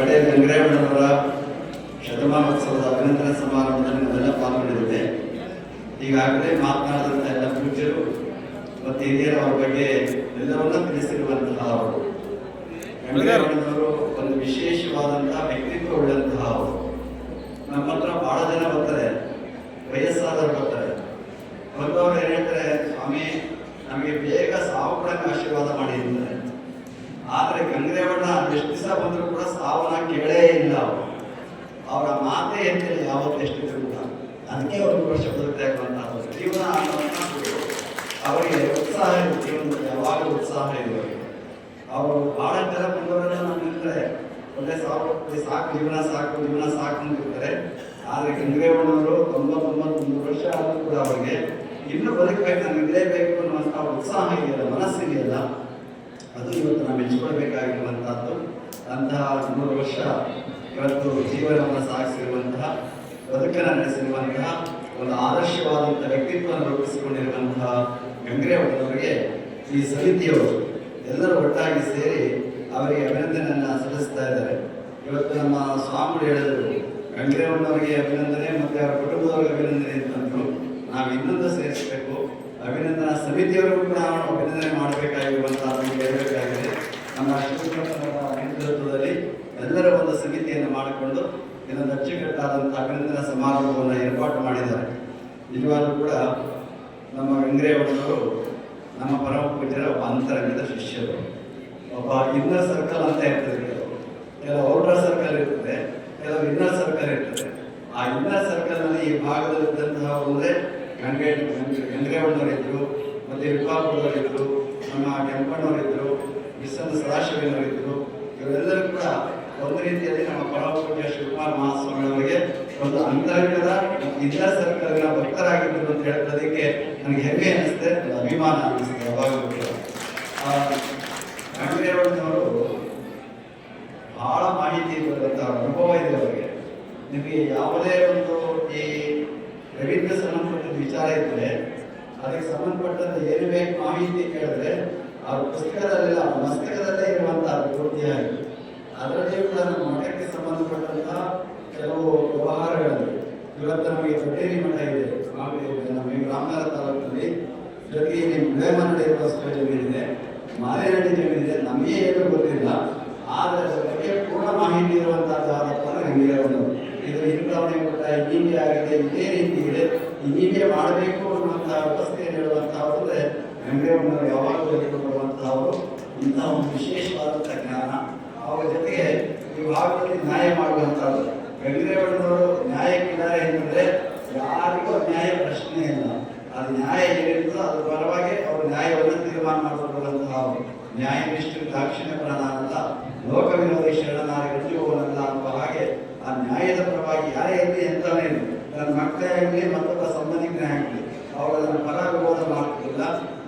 ಪಟೇಲ್ ಗಂಗರೇಗೌಡರವರ ಶತಮಾನೋತ್ಸವದ ಅಭಿನಂದನಾ ಸಮಾರಂಭದಲ್ಲಿ ನಾವೆಲ್ಲ ಪಾಲ್ಗೊಂಡಿದ್ದೇವೆ ಈಗಾಗಲೇ ಮಾತನಾಡಿದಂಥ ಎಲ್ಲ ಪೂಜ್ಯರು ಮತ್ತು ಹಿರಿಯರು ಅವರ ಬಗ್ಗೆ ಎಲ್ಲವನ್ನ ತಿಳಿಸಿರುವಂತಹ ಅವರು. ಗಂಗರೇಗೌಡರವರು ಒಂದು ವಿಶೇಷವಾದಂತಹ ವ್ಯಕ್ತಿತ್ವ ಉಳ್ಳಂತಹ ಅವರು. ನಮ್ಮ ಹತ್ರ ಬಹಳ ಜನ ಬರ್ತಾರೆ, ವಯಸ್ಸಾದವರು ಬರ್ತಾರೆ. ಬಂದವರು ಏನು ಹೇಳ್ತಾರೆ, ಸ್ವಾಮಿ, ನಮಗೆ ಬೇಗ ಸಾವು ಆಶೀರ್ವಾದ ಮಾಡಿದ್ದಾರೆ ಆದ್ರೆ ಗಂಗರೇವಣ್ಣ ಎಷ್ಟು ದಿವಸ ಬಂದರೂ ಕೂಡ ಸಾವನ್ನ ಕೇಳೇ ಇಲ್ಲ ಅವರು. ಅವರ ಮಾತೇ ಹೇಳ್ತಿಲ್ಲ ಯಾವತ್ತು ಎಷ್ಟಿದ್ರು ಕೂಡ ಅದಕ್ಕೆ ಅವರು ಬದುಕ್ತಾ ಇರುವಂತಹ ಜೀವನ ಅವರಿಗೆ ಉತ್ಸಾಹ ಇದೆ ಜೀವನದಲ್ಲಿ, ಯಾವಾಗಲೂ ಉತ್ಸಾಹ ಇದೆ ಅವರು ಬಹಳ ಜನ ಬಂದವರೆಲ್ಲ ನಮ್ಮ ನಿಂತರೆ ಒಳ್ಳೆ ಸಾಕು ಸಾಕು, ಜೀವನ ಸಾಕು ಜೀವನ ಸಾಕು ಅಂತಿರ್ತಾರೆ. ಆದರೆ ಗಂಗರೇವಣ್ಣವರು ತೊಂಬತ್ತೊಂಬತ್ತೊಂದು ವರ್ಷ ಆದರೂ ಕೂಡ ಅವರಿಗೆ ಇನ್ನೂ ಬದುಕಬೇಕು ನನಗೆ ಇರಲೇಬೇಕು ಉತ್ಸಾಹ ಇದೆಯಲ್ಲ, ಮನಸ್ಸಿದೆಯಲ್ಲ ಅದು ಇವತ್ತು ನಾವು ಮೆಚ್ಚಿಕೊಳ್ಬೇಕಾಗಿರುವಂತಹದ್ದು ಅಂತಹ ಮೂರು ವರ್ಷ ಇವತ್ತು ಜೀವನವನ್ನು ಸಾಗಿಸಿರುವಂತಹ, ಬದುಕನ್ನು ನಡೆಸಿರುವಂತಹ ಒಂದು ಆದರ್ಶವಾದಂತಹ ವ್ಯಕ್ತಿತ್ವವನ್ನು ರೂಪಿಸಿಕೊಂಡಿರುವಂತಹ ಗಂಗರೇವಣ್ಣವರಿಗೆ ಈ ಸಮಿತಿಯವರು ಎಲ್ಲರೂ ಒಟ್ಟಾಗಿ ಸೇರಿ ಅವರಿಗೆ ಅಭಿನಂದನೆಯನ್ನು ಸಲ್ಲಿಸ್ತಾ ಇದ್ದಾರೆ. ಇವತ್ತು ನಮ್ಮ ಸ್ವಾಮಿಗಳು ಹೇಳಿದರು ಗಂಗರೇವಣ್ಣವರಿಗೆ ಅಭಿನಂದನೆ ಮತ್ತು ಅವರ ಕುಟುಂಬದವ್ರಿಗೆ ಅಭಿನಂದನೆ ಅಂತಂದ್ರು ನಾವು ಇನ್ನೊಂದು ಸೇರಿಸಬೇಕು. ಅಭಿನಂದನಾ ಸಮಿತಿಯವರು ಕೂಡ ಅಭಿನಂದನೆ ಮಾಡಬೇಕಾಗಿರುವಂತಹ ನಮ್ಮ ನೇತೃತ್ವದಲ್ಲಿ ಎಲ್ಲರ ಒಂದು ಸಮಿತಿಯನ್ನು ಮಾಡಿಕೊಂಡು ಇನ್ನೊಂದು ಅಚ್ಚುಕಟ್ಟಾದಂಥ ಅಭಿನಂದನಾ ಸಮಾರಂಭವನ್ನು ಏರ್ಪಾಟು ಮಾಡಿದ್ದಾರೆ. ನಿಜವಾಗ್ಲೂ ಕೂಡ ನಮ್ಮ ಗಂಗರೇವಣ್ಣವರು ನಮ್ಮ ಪರಮ ಪೂಜ್ಯರ ಒಬ್ಬ ಅಂತರಂಗದ ಶಿಷ್ಯರು. ಒಬ್ಬ ಇನ್ನರ್ ಸರ್ಕಲ್ ಅಂತ ಇರ್ತದೆ ಕೆಲವು ಔಟರ್ ಸರ್ಕಲ್ ಇರ್ತದೆ, ಕೆಲವು ಇನ್ನರ್ ಸರ್ಕಲ್ ಇರ್ತದೆ. ಆ ಇನ್ನರ್ ಸರ್ಕಲ್ನಲ್ಲಿ ಈ ಭಾಗದಲ್ಲಿದ್ದಂತಹ ಒಂದೇ ಗಂಗೆ ಗಂಗ್ರೇವಣ್ಣವರಿದ್ದರು ಮತ್ತು ಇದ್ರು ನಮ್ಮ ಕೆಂಪಣ್ಣವರು ಸದಾಶಿವನವರು ಇದ್ರು ಇವರೆಲ್ಲರೂ ಕೂಡ ಒಂದು ರೀತಿಯಲ್ಲಿ ನಮ್ಮ ಪೂಜ್ಯ ಶಿವಕುಮಾರ ಮಹಾಸ್ವಾಮಿಯವರಿಗೆ ಒಂದು ಅಂತರಂಗದ ಇನ್ನರ್ ಸರ್ಕಾರಗಳ ಭಕ್ತರಾಗಿದ್ದರು ಅಂತ ಹೇಳ್ತದಕ್ಕೆ ನನಗೆ ಹೆಮ್ಮೆ ಅನಿಸುತ್ತೆ ಒಂದು ಅಭಿಮಾನ ಅನಿಸುತ್ತೆ ಯಾವಾಗಲೂ ಕೂಡ. ಭಾಳ ಬಹಳ ಮಾಹಿತಿ ಬರುವಂತಹ ಅನುಭವ ಇದೆ ಅವರಿಗೆ. ನಿಮಗೆ ಯಾವುದೇ ಒಂದು ಈ ರವೀಂದ್ರ ಸಂಬಂಧಪಟ್ಟ ವಿಚಾರ ಇದ್ದರೆ, ಅದಕ್ಕೆ ಸಂಬಂಧಪಟ್ಟಂತ ಏನು ಬೇಕು ಮಾಹಿತಿ ಕೇಳಿದ್ರೆ ಆ ಪುಸ್ತಕದಲ್ಲಿಲ್ಲ, ಅವ್ರ ಮಸ್ತಕದಲ್ಲೇ ಇರುವಂತಹ ಪೂರ್ತಿಯಾಗಿ ಅದರಲ್ಲಿಯೂ ಕೂಡ ನಮ್ಮ ಮಠಕ್ಕೆ ಸಂಬಂಧಪಟ್ಟಂತಹ ಕೆಲವು ವ್ಯವಹಾರಗಳಲ್ಲಿ ಇವತ್ತು ನಮಗೆ ದೊಡ್ಡೇರಿ ಮಠ ಇದೆ. ನಮಗೆ ರಾಮನಗರ ತಾಲೂಕಿನಲ್ಲಿ ಜೊತೆಗೆ ಮುಳೇಮನಹಳ್ಳಿ ಇರುವಷ್ಟು ಜಮೀನಿದೆ ಮಾರೇನಹಳ್ಳಿ ಜಮೀನಿದೆ ನಮಗೆ ಏನೂ ಗೊತ್ತಿಲ್ಲ. ಆದರೆ ಬಗ್ಗೆ ಪೂರ್ಣ ಮಾಹಿತಿ ಇರುವಂತಹ ಯಾರಪ್ಪ ಅಂದ್ರೆ ಒಂದು. ಇದು ಹಿಂದಾವಣೆ ಕೊಟ್ಟ ಹೀಗೆ ಆಗಿದೆ, ಇದೇ ರೀತಿ ಇದೆ. ಹೀಗೆ ಮಾಡಬೇಕು ಅನ್ನುವಂತಹ ವ್ಯವಸ್ಥೆ ಹೇಳುವಂತಹ ಅಂದ್ರೆ ಗಂಗೇರವರು ಯಾವಾಗಲೂ ಹೇಳಿಕೊಳ್ಳುವಂತಹವರು ಇಂತಹ ಒಂದು ವಿಶೇಷವಾದಂಥ ಜ್ಞಾನ ಅವರ ಜೊತೆಗೆ ಈ ಭಾಗದಲ್ಲಿ ನ್ಯಾಯ ಮಾಡುವಂಥದ್ದು. ಗಂಗೇರವರು ನ್ಯಾಯಕ್ಕಿದ್ದಾರೆ ಅಂತಂದ್ರೆ ಯಾರಿಗೂ ನ್ಯಾಯ ಪ್ರಶ್ನೆ ಇಲ್ಲ. ಅದು ನ್ಯಾಯ ಏನಿರ್ತದೋ ಅದ್ರ ಪರವಾಗಿ ಅವರು ನ್ಯಾಯವನ್ನು ತೀರ್ಮಾನ ಮಾಡಿಕೊಳ್ಳುವಂತಹ ಅವರು. ನ್ಯಾಯನಿಷ್ಠರು ದಾಕ್ಷಿಣ್ಯ ಪ್ರಾಣ ಅಂತ ಲೋಕ ವಿರೋಧಿ ಶರಣನಾರಿ ಗಂಜುವನಲ್ಲ ಅನ್ನುವ ಹಾಗೆ ಆ ನ್ಯಾಯದ ಪರವಾಗಿ ಯಾರೇ ಇರಲಿ ಎಂತವೇ ಇರಲಿ. ನನ್ನ ಮಕ್ಕಳೇ ಆಗಲಿ, ಮತ್ತೊಬ್ಬ ಸಂಬಂಧಿಕನೇ ಆಗಲಿ ಅವುಗಳನ್ನು ಪರ ವಿರೋಧ ಮಾಡ್ತಿಲ್ಲ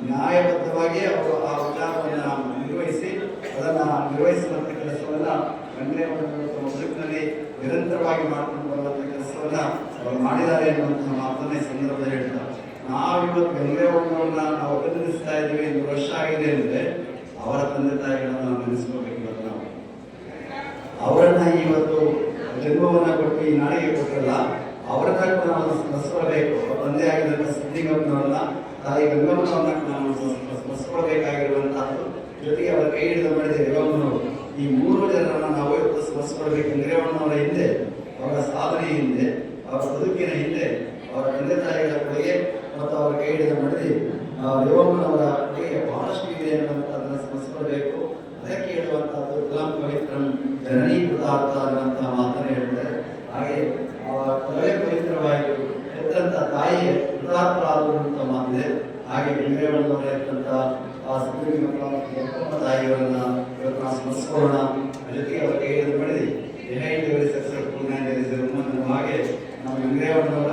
ನ್ಯಾಯಬದ್ಧವಾಗಿ ಅವರು ಆ ವಿಚಾರವನ್ನು ನಿರ್ವಹಿಸಿ, ಅದನ್ನು ನಿರ್ವಹಿಸುವಂಥ ಕೆಲಸವನ್ನ ಗಂಗೇ ತಮ್ಮ ಬದುಕಿನಲ್ಲಿ ನಿರಂತರವಾಗಿ ಮಾಡಿಕೊಂಡು ಬರುವಂಥ ಕೆಲಸವನ್ನ ಅವರು ಮಾಡಿದ್ದಾರೆ ಎನ್ನುವಂತಹ ಮಾತನ್ನ ಈ ಸಂದರ್ಭದಲ್ಲಿ ಹೇಳ್ತಾರೆ. ನಾವಿವತ್ತು ಗಂಗೇವಣ್ಣವ್ರನ್ನ ನಾವು ಅಭಿನಂದಿಸ್ತಾ ಇದ್ದೀವಿ ಒಂದು ವರ್ಷ ಆಗಿದೆ ಅಂದ್ರೆ ಅವರ ತಂದೆ ತಾಯಿಗಳನ್ನು ನಾವು ನೆನೆಸ್ಕೋಬೇಕು ಇವತ್ತು ನಾವು. ಅವರನ್ನ ಇವತ್ತು ಜನ್ಮವನ್ನ ಕೊಟ್ಟು ಈ ನಾಡಿಗೆ ಕೊಟ್ಟರಲ್ಲ ಅವರನ್ನ ಕೂಡ ನಾವು ಸ್ಮರಿಸಬೇಕು ತಂದೆ ಆಗಿದ್ದಂಥ ತಾಯಿ ಗಂಗಮ್ಮನವ್ರನ್ನ ನಾವು ಸ್ಮ- ಜೊತೆಗೆ ಅವರ ಕೈ ಹಿಡಿದು ಮಾಡಿದ ರೇವಮ್ಮನವರು ಈ ಮೂರು ಜನರನ್ನು ನಾವು ಸ್ಮರಿಸ್ಕೊಳ್ಬೇಕು ಅವರ ಹಿಂದೆ, ಅವರ ಸಾಧನೆ ಹಿಂದೆ, ಅವರ ಬದುಕಿನ ಹಿಂದೆ, ಅವರ ತಂದೆ ತಾಯಿಗಳ ಕೊಡುಗೆ ಮತ್ತು ಅವರ ಕೈ ಹಿಡಿದ ಮಡದಿ. ರೇವಮ್ಮನವರ ಕೊಡುಗೆ ಬಹಳಷ್ಟು ಇದೆ ಅನ್ನುವಂಥದ್ದನ್ನು ಸ್ಮರಿಸ್ಕೊಳ್ಬೇಕು. ಅದಕ್ಕೆ ಹೇಳುವಂತಹದ್ದು ಗುಲಾಂ ಪವಿತ್ರಂ ಜನನೀ ಪದಾರ್ಥ ಅನ್ನುವಂತಹ ಮಾತನ್ನು ಹೇಳ್ತಾರೆ. ಹಾಗೆ ಅವರ ಕೊಲೆ ಪವಿತ್ರವಾಗಿ ಹೆತ್ತಂತ ತಾಯಿಯ ಅಂತ ಮಾತಿದೆ. ಹಾಗೆ ಗಂಗೇವಣ್ಣವರ ಇರ್ತಕ್ಕಂಥ ಆ ಮಕ್ಕಳ ತಾಯಿಯವರನ್ನ ಇವತ್ತು ನಾವು ಸ್ಮರಿಸ್ಕೊಳ್ಳೋಣ. ಜೊತೆಗೆ ಅವರ ಕೈಯನ್ನು ಪಡೆದು ಹಾಗೆ ನಮ್ಮ ಗಂಗೇವಣ್ಣವರ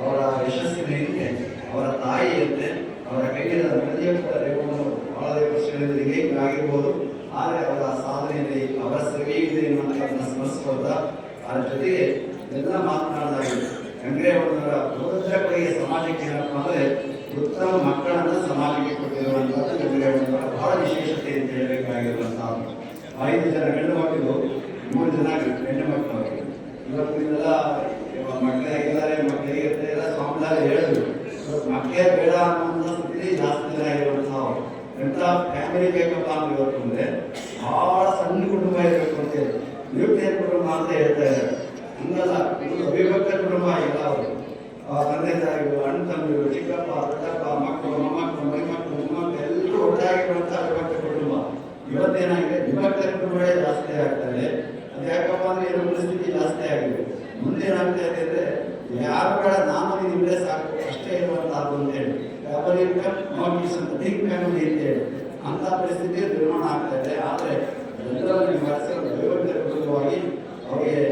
ಅವರ ಯಶಸ್ಸಿನ ಹಿಂದೆ, ಅವರ ತಾಯಿಯಂತೆ ಅವರ ಕೈಯಿಂದ ಮಡದಿಯ ಕೂಡ ರೇವಣ್ಣವರು ಬಹಳ ವರ್ಷಗಳಿಂದ ಹೇಗೆ ಆಗಿರ್ಬೋದು. ಆದರೆ ಅವರ ಸಾಧನೆಯಲ್ಲಿ ಅವರ ಸೇವೆ ಇದೆ ಎನ್ನುವಂಥದ್ದನ್ನು ಸ್ಮರಿಸ್ಕೊಳ್ತಾ, ಅದರ ಜೊತೆಗೆ ಎಲ್ಲ ಮಾತನಾಡಿದಾಗ ಗಂಗೇವಣ್ಣವರ ಬಹುದೊಡ್ಡ ಕಡೆಗೆ ಸಮಾಜಕ್ಕೆ ಏನಪ್ಪ ಅಂದರೆ ಉತ್ತಮ ಮಕ್ಕಳನ್ನ ಸಮಾಜಕ್ಕೆ ಕೊಟ್ಟಿರುವಂಥದ್ದು ಗಂಗೇವಣ್ಣವರ ಬಹಳ ವಿಶೇಷತೆ ಅಂತ ಹೇಳಬೇಕಾಗಿರುವಂತಹ ಐದು ಜನ ಗಂಡು ಮಕ್ಕಳು ಮೂರು ಜನ ಕುಟುಂಬ ಇರಬೇಕು ಅಂತೇಳಿ ನ್ಯೂಕ್ಲಿಯರ್ ಕುಟುಂಬ ಅಂತ ಹೇಳ್ತಾ ಇದ್ದಾರೆ ಹಂಗಲ್ಲ ಇದು ಅವಿಭಕ್ತ ಕುಟುಂಬ ಇಲ್ಲ ಅವರು ಆ ತಂದೆ ತಾಯಿಗಳು ಅಣ್ಣ ತಮ್ಮರು ಚಿಕ್ಕಪ್ಪ ದೊಡ್ಡಪ್ಪ ಮಕ್ಕಳು ಮೊಮ್ಮಕ್ಕಳು ಮರಿಮಕ್ಕಳು ಮೊಮ್ಮಕ್ಕಳು ಎಲ್ಲರೂ ಒಟ್ಟಾಗಿರುವಂಥ ಅವಿಭಕ್ತ ಕುಟುಂಬ ಇವತ್ತೇನಾಗಿದೆ ವಿಭಕ್ತ ಕುಟುಂಬಗಳೇ ಜಾಸ್ತಿ ಆಗ್ತದೆ ಅದು ಯಾಕಪ್ಪ ಅಂದ್ರೆ ಏನೋ ಪರಿಸ್ಥಿತಿ ಜಾಸ್ತಿ ಆಗಿದೆ ಮುಂದೆ ಏನಾಗ್ತಾ ಇದೆ ಅಂದ್ರೆ ಯಾರು ಬೇಡ ನಾನು ನಿಮ್ಮದೇ ಸಾಕು ಅಷ್ಟೇ ಇರುವಂತಹದ್ದು ಅಂತ ಹೇಳಿ ಡಬಲ್ ಇನ್ಕಮ್ ನಾಟ್ ಈಸ್ ಅಂತ ಬಿಗ್ ಫ್ಯಾಮಿಲಿ ಅಂತ ಹೇಳಿ ಅಂತ ಪರಿಸ್ಥಿತಿ ನಿರ್ಮಾಣ ಆಗ್ತಾ ಇದೆ ಆದರೆ ಎಲ್ಲರೂ ನಿವಾರಿಸಲು ವಿಭಕ್ತ ಕುಟುಂಬವಾಗಿ ಅವರಿಗೆ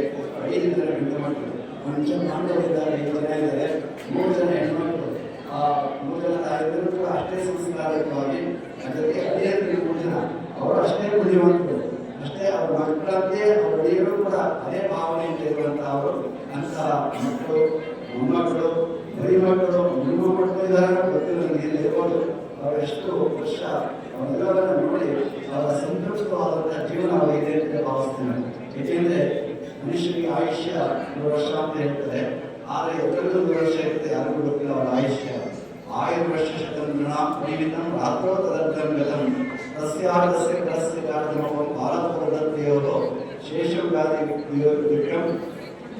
ಐದು ಜನ ಗಂಡು ಮಕ್ಕಳು ಮನುಷ್ಯ ಪಾಂಡವರಿದ್ದಾರೆ ಐದು ಜನ ಇದ್ದಾರೆ ಮೂರು ಜನ ಹೆಣ್ಮಕ್ಳು ಆ ಮೂರು ಜನ ತಾಯಿದ್ರು ಕೂಡ ಅಷ್ಟೇ ಸಂಸ್ಕಾರಯುತವಾಗಿ ಅದಕ್ಕೆ ಅದೇ ರೀತಿ ಮೂರು ಜನ ಅವರು ಅಷ್ಟೇ ಬುದ್ಧಿವಂತರು ಅಷ್ಟೇ ಅವ್ರ ಮಕ್ಕಳಂತೆ ಅವ್ರ ಒಡೆಯರು ಕೂಡ ಅದೇ ಭಾವನೆಯಿಂದ ಇರುವಂತಹವರು ಅಂತಹ ಮಕ್ಕಳು ಮೊಮ್ಮಕ್ಕಳು ಬರೀ ಮಕ್ಕಳು ನಿಮ್ಮ ಮಕ್ಕಳು ಇದ್ದಾರೆ ಗೊತ್ತಿಲ್ಲ ನನಗೆ ಇಲ್ಲಿ ಇರ್ಬೋದು ಅವರು ಎಷ್ಟು ವರ್ಷ ಅವರೆಲ್ಲರನ್ನ ನೋಡಿ ಅವರ ಸಂತೃಪ್ತವಾದಂತಹ ಜೀವನ ಅವರಿಗೆ ಅಂತ ಭಾವಿಸ್ತೀನಿ ಏಕೆಂದ್ರೆ ಮನುಷ್ಯನಿಗೆ ಆಯುಷ್ಯ ನೂರು ವರ್ಷ ಅಂತ ಹೇಳ್ತಾರೆ ಆದರೆ ಎತ್ತರದ್ದು ನೂರು ವರ್ಷ ಇರುತ್ತೆ ಯಾರಿಗೂ ಗೊತ್ತಿಲ್ಲ ಅವರ ಆಯುಷ್ಯ ಆಯುರ್ ವರ್ಷ ಶತಂದ್ರ ಜೀವಿತಂ ರಾತ್ರೋ ತದರ್ಥಂ ಗತಂ ತಸ್ಯಾರ್ಧಸ್ಯ ಕರಸ್ಯ ಕಾರ್ಯಕ್ರಮವನ್ನು ಭಾರತದಲ್ಲಿಯೋದು ಶೇಷವ್ಯಾಧಿ ವಿಕ್ರಮ್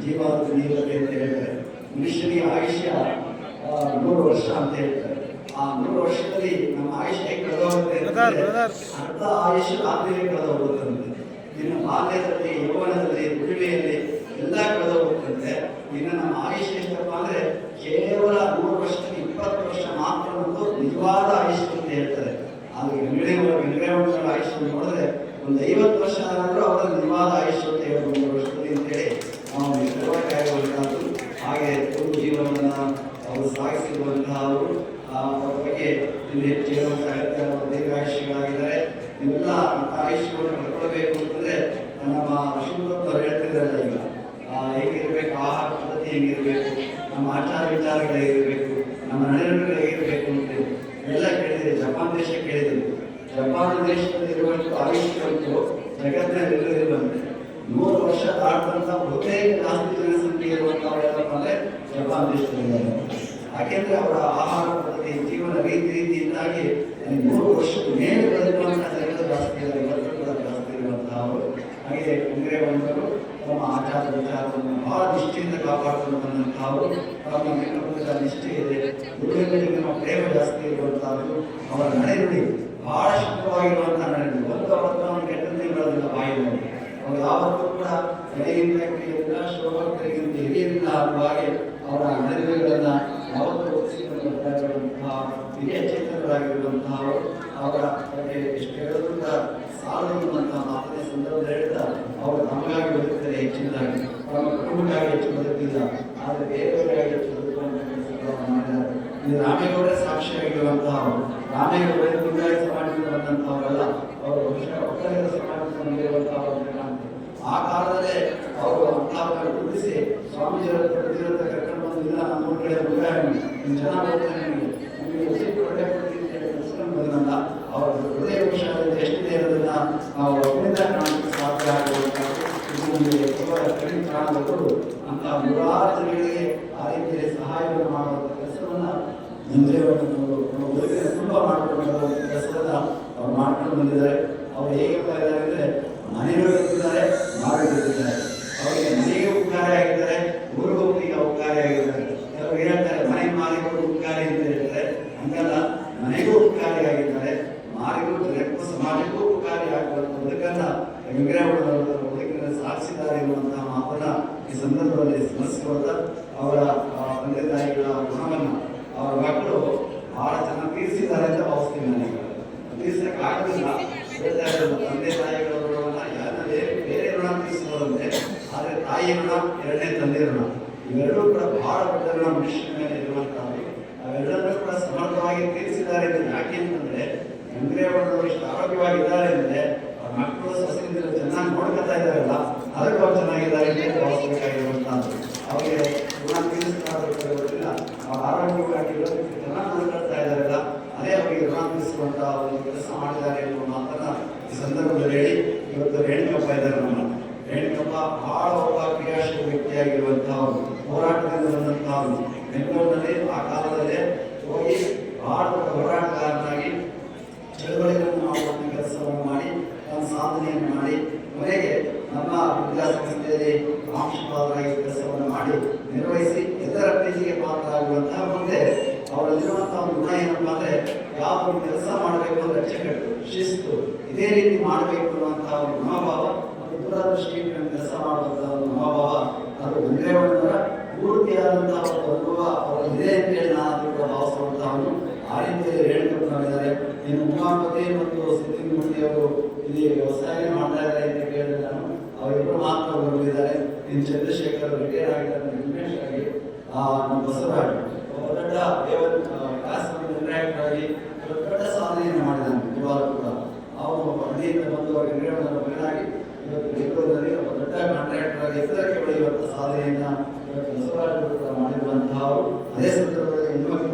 ಜೀವಾಂತ ನೀವತೆ ಅಂತ ಹೇಳ್ತಾರೆ ಮನುಷ್ಯನಿಗೆ ಆಯುಷ್ಯ ಆ, ನೂರು ವರ್ಷ ಅಂತ ಹೇಳ್ತಾರೆ ಆ ನೂರು ವರ್ಷದಲ್ಲಿ ನಮ್ಮ ಆಯುಷ್ ಹೇಗೆ ಕಳೆದೋಗುತ್ತೆ ಅಂತಂದ್ರೆ, ಅರ್ಧ ಆಯುಷ್ಯ ರಾತ್ರಿಯಲ್ಲಿ ಕಳೆದೋಗುತ್ತಂತೆ ಇನ್ನು ಬಾಲ್ಯದಲ್ಲಿ ಯೌವನದಲ್ಲಿ ಉಳಿಮೆಯಲ್ಲಿ ಎಲ್ಲ ಕಳೆದೋಗುತ್ತಂತೆ ಇನ್ನು ನಮ್ಮ ಆಯುಷ್ ಎಷ್ಟಪ್ಪ ಅಂದ್ರೆ ಕೇವಲ ನೂರು ವರ್ಷದಲ್ಲಿ ಇಪ್ಪತ್ತು ವರ್ಷ ಮಾತ್ರ ಒಂದು ನಿಜವಾದ ಆಯುಷ್ ಅಂತ ಹೇಳ್ತಾರೆ ಆದರೆ ಗಂಗಡೆಗಳ ಗಂಗಡೆಗಳ ಆಯುಷ್ಯ ನೋಡಿದ್ರೆ ಒಂದು ಐವತ್ತು ವರ್ಷ ಆದರೂ ಅವರ ನಿಜವಾದ ಆಯುಷ್ ಅಂತ ಹೇಳಿ ನೂರು ವರ್ಷದಲ್ಲಿ ಅಂತೇಳಿ ನಾವು ನಿಜವಾಗುವಂತಹದ್ದು ಹಾಗೆ ಜೀವನವನ್ನು ಅವರು ಸಾಗಿಸಿರುವಂತಹ ಅವರು ಅವರ ಬಗ್ಗೆ ಇಲ್ಲಿ ಹೆಚ್ಚು ಹೇಳುವಂತ ಅಗತ್ಯ ಅವರು ದೀರ್ಘಾಯುಷ್ಯಗಳಾಗಿದ್ದಾರೆ ಇವೆಲ್ಲ ಆಯುಷ್ಯವನ್ನು ಪಡ್ಕೊಳ್ಬೇಕು ಅಂತಂದ್ರೆ ನಮ್ಮ ಶಿವದತ್ತವರು ಹೇಳ್ತಿದ್ದಾರೆ ಈಗ. ಹೇಗಿರ್ಬೇಕು ಆಹಾರ ಪದ್ಧತಿ ಹೇಗಿರ್ಬೇಕು, ನಮ್ಮ ಆಚಾರ ವಿಚಾರಗಳು ಹೇಗಿರ್ಬೇಕು, ನಮ್ಮ ನಡೆನುಡಿಗಳು ಹೇಗಿರ್ಬೇಕು ಅಂತ ಎಲ್ಲ ಕೇಳಿದಿರಿ ಜಪಾನ್ ದೇಶ ಕೇಳಿದಿರಿ ಜಪಾನ್ ದೇಶದಲ್ಲಿ ಇರುವಂಥ ಆಯುಷ್ಯವಂತರು ಜಗತ್ತಿನಲ್ಲಿ ಇಲ್ಲದಿರುವಂತೆ ನೂರು ವರ್ಷ ದಾಟದಂತ ಬಹುತೇಕ ಜಾಸ್ತಿ ಜನಸಂಖ್ಯೆ ಇರುವಂತಹ ಜಪಾನ್ ದೇಶದಲ್ಲಿದ್ದಾರೆ. ಯಾಕೆಂದ್ರೆ ಅವರ ಆಹಾರ ಪದ್ಧತಿ ಜೀವನ ರೀತಿ ರೀತಿಯಿಂದಾಗಿ ಮೂರು ವರ್ಷದ ಮೇಲೆ ಬದುಕುವಂತಹ ಜಾಸ್ತಿ ಜಾಸ್ತಿ ಇರುವಂತಹ ಅವರು. ಹಾಗೆ ಬಂದರು ತಮ್ಮ ಆಚಾರ ವಿಚಾರವನ್ನು ಬಹಳ ನಿಷ್ಠೆಯಿಂದ ಕಾಪಾಡಿಕೊಂಡು ಬಂದಂತಹವರು ತಮ್ಮ ಮೆಲ್ಲುವುದರ ನಿಷ್ಠೆ ಇದೆ. ಗುರುಗಳಿಗೆ ನಮ್ಮ ಪ್ರೇಮ ಜಾಸ್ತಿ ಇರುವಂತಹದ್ದು ಅವರ ನಡೆನುಡಿ ಬಹಳ ಶುದ್ಧವಾಗಿರುವಂತಹ ನಡೆನುಡಿ ಒಂದು ಅವತ್ತು ಕೆಟ್ಟದ್ದೇ ಬರೋದಿಲ್ಲ ಬಾಯಿ ಅವರು ಯಾವತ್ತೂ ಕೂಡ ಬೆಳೆಯಿಂದ ಕಿಡಿಯಿಂದ ಶೋಭಕ್ತರಿಗಿಂತ ಹಿರಿಯರಿಂದ ಅನ್ನುವ ಹಾಗೆ ಅವರ ನಡೆನುಡಿಗಳನ್ನ ಯಾವತ್ತೂ ಇರುವಂತಹ ಹಿರಿಯ ಚೇತನರಾಗಿರುವಂತಹ ಅವರ ಬಗ್ಗೆ ಎಷ್ಟು ಹೇಳಿದ್ರು ಕೂಡ ಸಂದರ್ಭದಲ್ಲಿ ಹೇಳ್ತಾ ಅವರು ತಮಗಾಗಿ ಬದುಕಿದರೆ ಹೆಚ್ಚಿನದಾಗಿ ತಮ್ಮ ಕುಟುಂಬಕ್ಕಾಗಿ ಹೆಚ್ಚು ಬದುಕಿಲ್ಲ ಆದರೆ ಬೇರೆಯವರಿಗಾಗಿ ಹೆಚ್ಚು ಬದುಕುವಂತಹ ಮಾಡಿದ್ದಾರೆ ಇದು ರಾಮೇಗೌಡರೇ ರಾಮೇಗೌಡ ಲಿಂಗಾಯತ ಸಮಾಜದಿಂದ ಅವರು ಬಹುಶಃ ಒಕ್ಕಲಿಗರ ಸಮಾಜದಿಂದ ಬಂದಿರುವಂತಹ ಅವರು ಅಂತಹವರನ್ನು ಗುರುತಿಸಿ ಸ್ವಾಮೀಜಿಯವರ ಪ್ರತಿರೋಧ ಕಡೆ ಉದಾಹರಣೆ. ಚೆನ್ನಾಗಿ ಒಳ್ಳೆ ನಾವು ಸಾಧ್ಯ ತುಂಬಾ ಅಂತ ಆ ಸಹಾಯವನ್ನು ಮಾಡುವಂಥ ಅವ್ರು ಹೇಗಪ್ಪ ಇದ್ದಾರೆ ಅಂದ್ರೆ ಮನೆಗೂ ಇರ್ತಿದ್ದಾರೆ ನಾಡು ಇರ್ತಿದ್ದಾರೆ ಅವರಿಗೆ ಮನೆಗೆ ಉಪಕಾರ ಆಗಿದ್ದಾರೆ ಊರಿಗೂ ಈಗ ಉಪಕಾರ ಆಗಿದ್ದಾರೆ ಕೆಲವರು ಹೇಳ್ತಾರೆ ಮನೆ ಮಾಲಿಕರು ಉಪಕಾರಿ ಅಂತ ಹೇಳ್ತಾರೆ ಹಂಗಲ್ಲ ಮನೆಗೂ ಉಪಕಾರಿಯಾಗಿದ್ದಾರೆ ಮಾರಿಗೂ ಜನಕ್ಕೂ ಸಮಾಜಕ್ಕೂ ಉಪಕಾರಿ ಆಗುವಂಥ ಬದುಕನ್ನ ವೆಂಕಟೇಗೌಡರವರ ಬದುಕಿನ ಸಾಧಿಸಿದ್ದಾರೆ ಎನ್ನುವಂತಹ ಮಾತನ್ನ ಈ ಸಂದರ್ಭದಲ್ಲಿ ಸ್ಮರಿಸಿಕೊಂಡ ಅವರ ತಂದೆ ತಾಯಿಗಳ ಗುಣವನ್ನು ಅವರ ಮಕ್ಕಳು ಬಹಳ ಚೆನ್ನಾಗಿ ತೀರಿಸಿದ್ದಾರೆ ಅಂತ ಭಾವಿಸ್ತೀನಿ ನನಗೆ ತೀರ್ಸಕ್ಕೆ ಆಗೋದಿಲ್ಲ ತಂದೆ ತಾಯಿಗಳ ಋಣವನ್ನ ಯಾರೇ ಬೇರೆ ಋಣ ತೀರಿಸಬಹುದಂತೆ ಆದರೆ ತಾಯಿ ಋಣ, ಎರಡನೇ ತಂದೆ ಋಣ. ಇವೆರಡೂ ಕೂಡ ಬಹಳ ದೊಡ್ಡ ಋಣ ಮನುಷ್ಯನ ಮೇಲೆ ಇರುವಂತಹ ಅವೆರಡನ್ನೂ ಕೂಡ ಸಮರ್ಥವಾಗಿ ತೀರಿಸಿದ್ದಾರೆ ಅಂತ ಯಾಕೆ ಅಂತಂದ್ರೆ ಅವರು ಇಷ್ಟು ಆರೋಗ್ಯವಾಗಿದ್ದಾರೆ ಅಂದ್ರೆ, ಅವ್ರ ಮಕ್ಕಳು ಸೊಸೆಯಿಂದ ಚೆನ್ನಾಗಿ ನೋಡ್ಕೊತಾ ಇದ್ದಾರಲ್ಲ ಅದಕ್ಕೆ ಅವ್ರು ಚೆನ್ನಾಗಿದ್ದಾರೆ ಅಂತ ಭಾವಿಸಬೇಕಾಗಿರುವಂತಹದ್ದು. ಅವರಿಗೆ ಋಣ ತೀರಿಸ್ತಾರ ಗೊತ್ತಿಲ್ಲ ಅವ್ರ ಆರೋಗ್ಯವಾಗಿ ಇರೋದಕ್ಕೆ ಚೆನ್ನಾಗಿ ನೋಡ್ಕೊಳ್ತಾ ಇದ್ದಾರಲ್ಲ, ಅದೇ ಅವರಿಗೆ ಋಣ ತೀರಿಸುವಂತಹ ಒಂದು ಕೆಲಸ ಮಾಡಿದ್ದಾರೆ ಅನ್ನೋ ಮಾತನ್ನ ಈ ಸಂದರ್ಭದಲ್ಲಿ ಹೇಳಿ ಇವತ್ತು ರೇಣುಕಪ್ಪ ಇದ್ದಾರೆ ನಮ್ಮ ರೇಣುಕಪ್ಪ ಬಹಳ ಒಬ್ಬ ಕ್ರಿಯಾಶೀಲ ವ್ಯಕ್ತಿಯಾಗಿರುವಂತಹ ಹೋರಾಟದಿಂದ ಬಂದಂತಹ ಬೆಂಗಳೂರಿನಲ್ಲಿ ಆ ಕಾಲದಲ್ಲೇ ಹೋಗಿ ಬಹಳ ದೊಡ್ಡ ಹೋರಾಟಗಾರನಾಗಿ ಚಳವಳಿಗಳನ್ನು ಮಾಡುವಂಥ ಕೆಲಸವನ್ನು ಮಾಡಿ ತನ್ನ ಸಾಧನೆಯನ್ನು ಮಾಡಿ ವಿದ್ಯಾಸಂಸ್ಥೆಯಲ್ಲಿ ಪ್ರಾಂಶುಪಾಲರಾಗಿ ಕೆಲಸವನ್ನು ಮಾಡಿ ನಿರ್ವಹಿಸಿ ಎಲ್ಲರ ಪ್ರೀತಿಗೆ ಪಾತ್ರ ಆಗುವಂತಹ ಮುಂದೆ ಅವರಲ್ಲಿರುವಂತಹ ಒಂದು ಗುಣ ಏನಪ್ಪಾ ಅಂದ್ರೆ ಯಾವ ಒಂದು ಕೆಲಸ ಮಾಡಬೇಕು ಅಂದ್ರೆ ಅಚ್ಚುಕಟ್ಟು ಶಿಸ್ತು ಇದೇ ರೀತಿ ಮಾಡಬೇಕು ಅನ್ನುವಂತಹ ಒಂದು ಮನೋಭಾವ ಒಂದು ದೂರದೃಷ್ಟಿ ಇಟ್ಕೊಂಡು ಕೆಲಸ ಮಾಡುವಂತಹ ಒಂದು ಮನೋಭಾವ ಅದು ವೆಂಕಟೇಗೌಡರ ಪೂರ್ತಿಯಾದಂತಹ ಒಂದು ಅನುಭವ ಅವರಲ್ಲಿದೆ ಅಂತ ಹೇಳಿ ನಾನು ಕೂಡ ಭಾವಿಸುವಂತಹವನು ಆ ರೀತಿಯಲ್ಲಿ ಮಾಡಿದ್ದಾರೆ ಇನ್ನು ಉಮಾಪತಿ ಮತ್ತು ಸಿದ್ಧಿಮೂರ್ತಿ ಅವರು ಇಲ್ಲಿ ವ್ಯವಸಾಯ ಮಾಡ್ತಾ ಇದ್ದಾರೆ ಅಂತ ಕೇಳಿದ್ರೆ ನಾನು ಅವರಿಬ್ಬರು ಮಾತ್ರ ಬಂದಿದ್ದಾರೆ. ಇನ್ನು ಚಂದ್ರಶೇಖರ್ ರಿಟೈರ್ ಆಗಿದ್ದಾರೆ ಇನ್ವೆಸ್ಟ್ ಆಗಿ ನಮ್ಮ ಬಸವರಾಜ್ ದೊಡ್ಡ ದೇವ ಇಂಟ್ರಾಕ್ಟ್ ಆಗಿ ದೊಡ್ಡ ಸಾಧನೆಯನ್ನು ಮಾಡಿದ್ದಾನೆ ನಿಜವಾಗ್ಲೂ ಕೂಡ. ಅವನು ಹಳ್ಳಿಯಿಂದ ಬಂದು ವೆಂಕಟೇಶ್ವರ ಮಗನಾಗಿ ಇವತ್ತು ಬೆಂಗಳೂರಿನಲ್ಲಿ ಒಬ್ಬ ದೊಡ್ಡ ಕಾಂಟ್ರಾಕ್ಟರ್ ಆಗಿ ಎತ್ತರಕ್ಕೆ ಬೆಳೆಯುವಂಥ ಸಾಧನೆಯನ್ನು ಬಸವರಾಜ್ ಅವರು ಕೂಡ ಮಾಡಿರುವಂತಹವರು. ಅದೇ ಸಂದರ್ಭದಲ್ಲಿ ಹೆಣ್ಮಕ್ಳು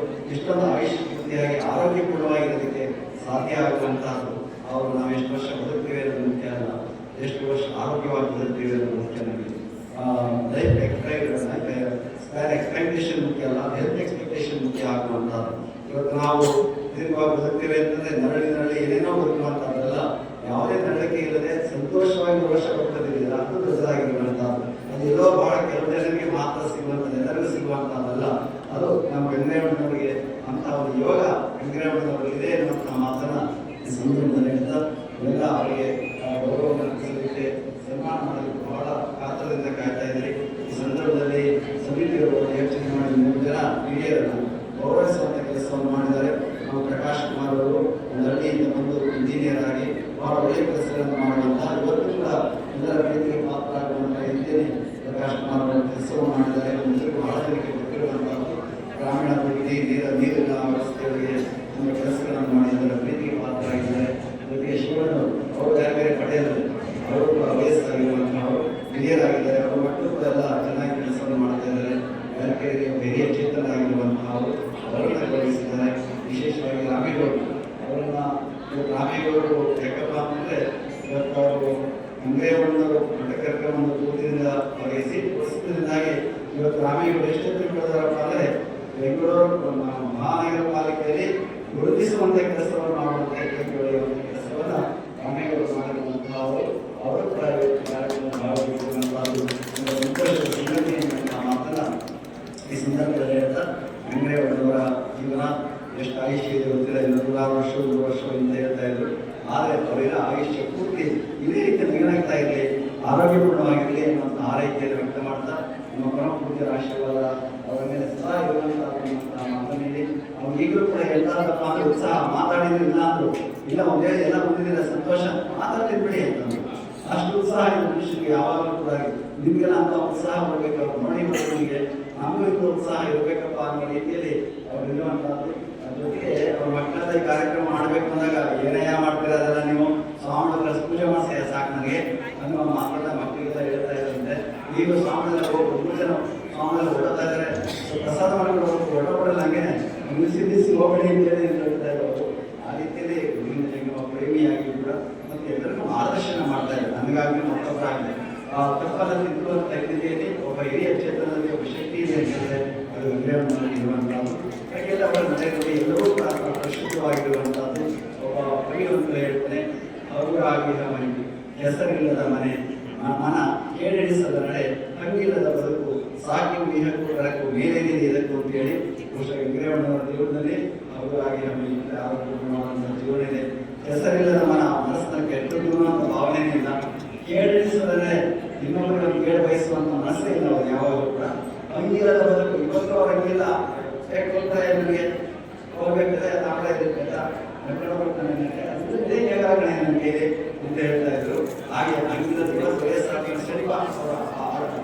ಇಷ್ಟೊಂದು ಆಯುಷ್ ಪೂರ್ತಿಯಾಗಿ ಆರೋಗ್ಯಪೂರ್ಣವಾಗಿರೋದಕ್ಕೆ ಸಾಧ್ಯ ಆಗುವಂತಹದ್ದು. ಅವರು ನಾವು ಎಷ್ಟು ವರ್ಷ ಬದುಕ್ತೀವಿ ಅನ್ನೋದು ಮುಖ್ಯ ಅಲ್ಲ. ಎಷ್ಟು ವರ್ಷ ಆರೋಗ್ಯವಾಗಿ ಬದುಕ್ತೀವಿ ಅನ್ನೋದು ಮುಖ್ಯ ನಮಗೆ. ಲೈಫ್ ಎಕ್ಸ್ಪೆಕ್ಟ್ ಎಕ್ಸ್ಪೆಕ್ಟೇಷನ್ ಮುಖ್ಯ ಅಲ್ಲ ಹೆಲ್ತ್ ಎಕ್ಸ್ಪೆಕ್ಟೇಷನ್ ಮುಖ್ಯ ಆಗುವಂತಹದ್ದು. ಇವತ್ತು ನಾವು ದೀರ್ಘವಾಗಿ ಬದುಕ್ತೀವಿ ಅಂತಂದ್ರೆ ನರಳಿ ನರಳಿ ಏನೇನೋ ಬದುಕುವಂತಹದ್ದಲ್ಲ. ಯಾವುದೇ ನರಳಿಕೆ ಇಲ್ಲದೆ ಸಂತೋಷವಾಗಿ ವರ್ಷ ಬದುಕೋದಿಲ್ಲ ಅದು ದೊಡ್ಡದಾಗಿ ಅದು ಎಲ್ಲೋ ಬಹಳ ಕೆಲವು ಜನರಿಗೆ ಮಾತ್ರ ಸಿಗುವಂಥದ್ದು ಎಲ್ಲರಿಗೂ ಸಿಗುವಂತಹದ್ದಲ್ಲ. ಅದು ನಮ್ಮ ಅಂತ ಒಂದು ಯೋಗ ವೆಂಕಟೇಶ್ವರನವರಿಗೆ ಇದೆ ಅನ್ನುವಂಥ ಮಾತನ್ನ ಈ ಸಂದರ್ಭದಲ್ಲಿ ಹೇಳ್ತಾ ಎಲ್ಲ ಅವರಿಗೆ ಗೌರವವನ್ನು ಸಲ್ಲಿಸಲಿಕ್ಕೆ ಸನ್ಮಾನ ಮಾಡಲಿಕ್ಕೆ ಬಹಳ ಕಾತರದಿಂದ ಕಾಯ್ತಾ ಇದ್ರಿ. ಈ ಸಂದರ್ಭದಲ್ಲಿ ಸಮಿತಿಯವರು ಯೋಚನೆ ಮಾಡಿದ ಮೂರು ಜನ ಹಿರಿಯರನ್ನು ಗೌರವಿಸುವಂತ ಕೆಲಸವನ್ನು ಮಾಡಿದ್ದಾರೆ. ನಾವು ಪ್ರಕಾಶ್ ಕುಮಾರ್ ಅವರು ಒಂದು ಹಳ್ಳಿಯಿಂದ ಬಂದು ಇಂಜಿನಿಯರ್ ಆಗಿ ಬಹಳ ಒಳ್ಳೆಯ ಕೆಲಸಗಳನ್ನು ಮಾಡುವಂತಹ ಇವತ್ತು ಕೂಡ ಎಲ್ಲರ ಪ್ರೀತಿಗೆ ಪಾತ್ರ ಆಗುವಂತಹ ರೀತಿಯಲ್ಲಿ ಪ್ರಕಾಶ್ ಕುಮಾರ್ ಅವರು ಕೆಲಸವನ್ನು ಮಾಡಿದ್ದಾರೆ ಎಲ್ಲರಿಗೂ ಬಹಳ ಜನಕ್ಕೆ ಗೊತ್ತಿರುವಂತಹದ್ದು ಗ್ರಾಮೀಣಾಭಿವೃದ್ಧಿ ನೀರ ನೀರಿನ ವ್ಯವಸ್ಥೆಗಳಿಗೆ ತುಂಬ ಕೆಲಸಗಳನ್ನು ಮಾಡಿದ್ದಾರೆ ಪ್ರೀತಿಗೆ ಪಾತ್ರ ಆಗಿದ್ದಾರೆ ಜೊತೆಗೆ ಶಿವಣ್ಣ ಅವರು ಬೇರೆ ಬೇರೆ ಪಡೆಯಲು ಅವರು ಕೂಡ ವಯಸ್ಸಾಗಿರುವಂತಹವರು ಹಿರಿಯರಾಗಿದ್ದಾರೆ ಅವರು ಮಕ್ಕಳು ಕೂಡ ಎಲ್ಲ ಚೆನ್ನಾಗಿ ಕೆಲಸವನ್ನು ಮಾಡ್ತಾ ಇದ್ದಾರೆ ಬ್ಯಾಂಕರಿಗೆ ಹಿರಿಯ ಚೇತನಾಗಿರುವಂತಹವರು ಅವರನ್ನ ಗೌರವಿಸಿದ್ದಾರೆ ವಿಶೇಷವಾಗಿ ರಾಮೇಗೌಡರು ಅವರನ್ನ ಇವತ್ತು ರಾಮೇಗೌಡರು ಯಾಕಪ್ಪ ಅಂದರೆ ಇವತ್ತು ಅವರು ಮಠ ಕಾರ್ಯಕ್ರಮವನ್ನು ಪೂರ್ತಿಯಿಂದ ಭಾಗವಹಿಸಿ ಪ್ರಸ್ತುತದಿಂದಾಗಿ ಇವತ್ತು ರಾಮೇಗೌಡರು ಎಷ್ಟೊತ್ತಿಗೆ ತಿಳ್ಕೊಳ್ಳೋದಪ್ಪ ಅಂದರೆ ಬೆಂಗಳೂರು ಮಹಾನಗರ ಪಾಲಿಕೆಯಲ್ಲಿ ಗುರುತಿಸುವಂಥ ಕೆಲಸವನ್ನು ಮಾಡುವಂತ ಬೆಳೆಯುವಂತ ಕೆಲಸವನ್ನ ರಾಮೇಗೌಡರು ಮಾಡಿರುವಂತಹ ಅವರು ಅವರು ಕೂಡ ಇವತ್ತು ಕಾರ್ಯಕ್ರಮದಲ್ಲಿ ಭಾಗವಹಿಸಿರುವಂತಹದ್ದು ಒಂದು ಸಂತೋಷದ ಸಂಗತಿ ಎನ್ನುವಂತಹ ಮಾತನ್ನ ಈ ಸಂದರ್ಭದಲ್ಲಿ ಹೇಳ್ತಾ ವೆಂಕಟೇಗೌಡರವರ ಜೀವನ ಎಷ್ಟು ಆಯುಷ್ಯ ಇದೆ ಗೊತ್ತಿಲ್ಲ ಇನ್ನು ನೂರಾರು ವರ್ಷ ನೂರು ವರ್ಷ ಅಂತ ಹೇಳ್ತಾ ಇದ್ರು ಆದರೆ ಅವರೆಲ್ಲ ಆಯುಷ್ಯ ಪೂರ್ತಿ ಇದೇ ರೀತಿ ನಗನಾಗ್ತಾ ಇರಲಿ ಆರೋಗ್ಯಪೂರ್ಣವಾಗಿರಲಿ ಅನ್ನುವಂಥ ಆರೈಕೆಯನ್ನು ವ್ಯಕ್ತ ಮಾಡ್ತಾ ನಮ್ಮ ಪರಮ ಆಶೀರ್ವಾದ ಅವರ ಮೇಲೆ ಸದಾ ಇರುವಂತಹ ಮಾತನ್ನು ಅವ್ರು ಈಗಲೂ ಕೂಡ ಹೇಳ್ತಾರಪ್ಪ ಅಂದ್ರೆ ಉತ್ಸಾಹ ಮಾತಾಡಿದ್ರು, ಇಲ್ಲ ಅಂದ್ರು. ಇಲ್ಲ, ಒಂದೇ ಎಲ್ಲ ಬಂದಿದ್ದೀರ? ಸಂತೋಷ. ಮಾತಾಡ್ತಿದ್ ಬಿಡಿ ಅಂತಂದ್ರು ಅಷ್ಟು ಉತ್ಸಾಹ ಇದೆ ಮನುಷ್ಯನಿಗೆ ಯಾವಾಗಲೂ ಕೂಡ ನಿಮ್ಗೆಲ್ಲ ಅಂತ ಉತ್ಸಾಹ ಬರ್ಬೇಕು ನೋಡಿ ಮಕ್ಕಳಿಗೆ. ನಮಗೂ ಇಂಥ ಉತ್ಸಾಹ ಇರಬೇಕಪ್ಪ ಅನ್ನೋ ರೀತಿಯಲ್ಲಿ ಅವ್ರು ಇರುವಂತಹದ್ದು. ಜೊತೆಗೆ ಅವ್ರ ಮಕ್ಕಳದ ಕಾರ್ಯಕ್ರಮ ಮಾಡ್ಬೇಕು ಅಂದಾಗ ಏನೇ ಮಾಡ್ತೀರ ಅದೆಲ್ಲ ನೀವು? ಸ್ವಾಮಿಗಳ ಪೂಜೆ ಮಾಡಿಸಿ ಸಾಕು ನನಗೆ. ಅನ್ನುವ ಮಾತಾಡ ಮಕ್ಕಳಿಗೆಲ್ಲ ಹೇಳ್ತಾ ಇದ್ದಂತೆ ಈಗ ಸ್ವಾಮಿಗಳ ಜನ ಸ್ವಾಮಿಗಳ ಹೋಗ್ತಾ ಇದ್ದಾರೆ ಪ್ರಸಾದ ಮಾಡಿಕೊಂಡು ಹೋಗ್ಬೇಕು ಹೊರಟೋಬಿಡಲ್ಲ ಹಂಗೆ ಬಿಸಿ ಬಿಸಿ ಹೋಗಬೇಡಿ ಅಂತೇಳಿ ಹೇಳ್ತಾ ಇರೋರು ಆ ರೀತಿಯಲ್ಲಿ ಪ್ರೇಮಿಯಾಗಿ ಕೂಡ ಮತ್ತೆ ಎಲ್ಲರಿಗೂ ಮಾರ್ಗದರ್ಶನ ಮಾಡ್ತಾ ಇದ್ದಾರೆ. ನನಗಾಗಿ ಆ ತಪ್ಪದಲ್ಲಿ ನಿಲ್ಲುವಂತ ರೀತಿಯಲ್ಲಿ ಒಬ್ಬ ಹಿರಿಯ ಕ್ಷೇತ್ರದಲ್ಲಿ ಒಬ್ಬ ಶಕ್ತಿ ಇದೆ ಅಂತಂದರೆ ಅದು ವೆಂಕಟೇಶ್ವರನಲ್ಲಿ ಮಾಡಿರುವಂಥದ್ದು ಹಾಗೆಲ್ಲ ಅವರ ಮನೆಯಲ್ಲಿ ಎಲ್ಲರೂ ಕೂಡ ಪ್ರಶುದ್ಧವಾಗಿರುವಂಥದ್ದು ಒಬ್ಬ ಕವಿಯೊಂದು ಹೇಳ್ತಾನೆ. ಅವರು ಆಗಿಲ್ಲ ಮನೆ ಹೆಸರಿಲ್ಲದ ಮನೆ ಮನ, ಕೇಳಿಸದ ನಡೆ, ಹಂಗಿಲ್ಲದ ಬದುಕು ಸಾಕಿ ಇಹಕ್ಕೂ ಬೆಳಕು ಹೇಳಕ್ಕೂ ಇದಕ್ಕೂ ಅಂತೇಳಿ ಬಹುಶಃ ವೆಂಕಟೇಶ್ವರನವರ ಜೀವನದಲ್ಲಿ ಅವರು ಹಾಗೆ ನಮಗೆ ಆರೋಗ್ಯ ಜೀವನ ಇದೆ ಹೆಸರಿಲ್ಲದ ಮನ ಮನಸ್ಸಿನ ಕೆಟ್ಟದ್ದು ಅಂತ ಭಾವನೆ ಇಲ್ಲ. ಕೇಳಿಸದರೆ ಇನ್ನೊಬ್ಬರನ್ನು ಕೇಳ ಬಯಸುವಂತ ಮನಸ್ಸೇ ಇಲ್ಲ ಅವ್ರು ಯಾವಾಗಲೂ ಕೂಡ. ಹಂಗಿಲ್ಲದ ಬದುಕು ಇವತ್ತು ಅವ್ರು ಹಂಗಿಲ್ಲ ಹೇಳ್ಕೊಳ್ತಾರೆ ನಿಮಗೆ ಹೋಗ್ಬೇಕಾದ್ರೆ ತಾಳೆ ಇರ್ಬೇಕಲ್ಲ ನನಗೆ ಅಂತ ಹೇಳ್ತಾ ಇದ್ರು. ಹಾಗೆ ಹಂಗಿಲ್ಲ ವಯಸ್ಸಾಗಿ ಸ್ವಲ್ಪ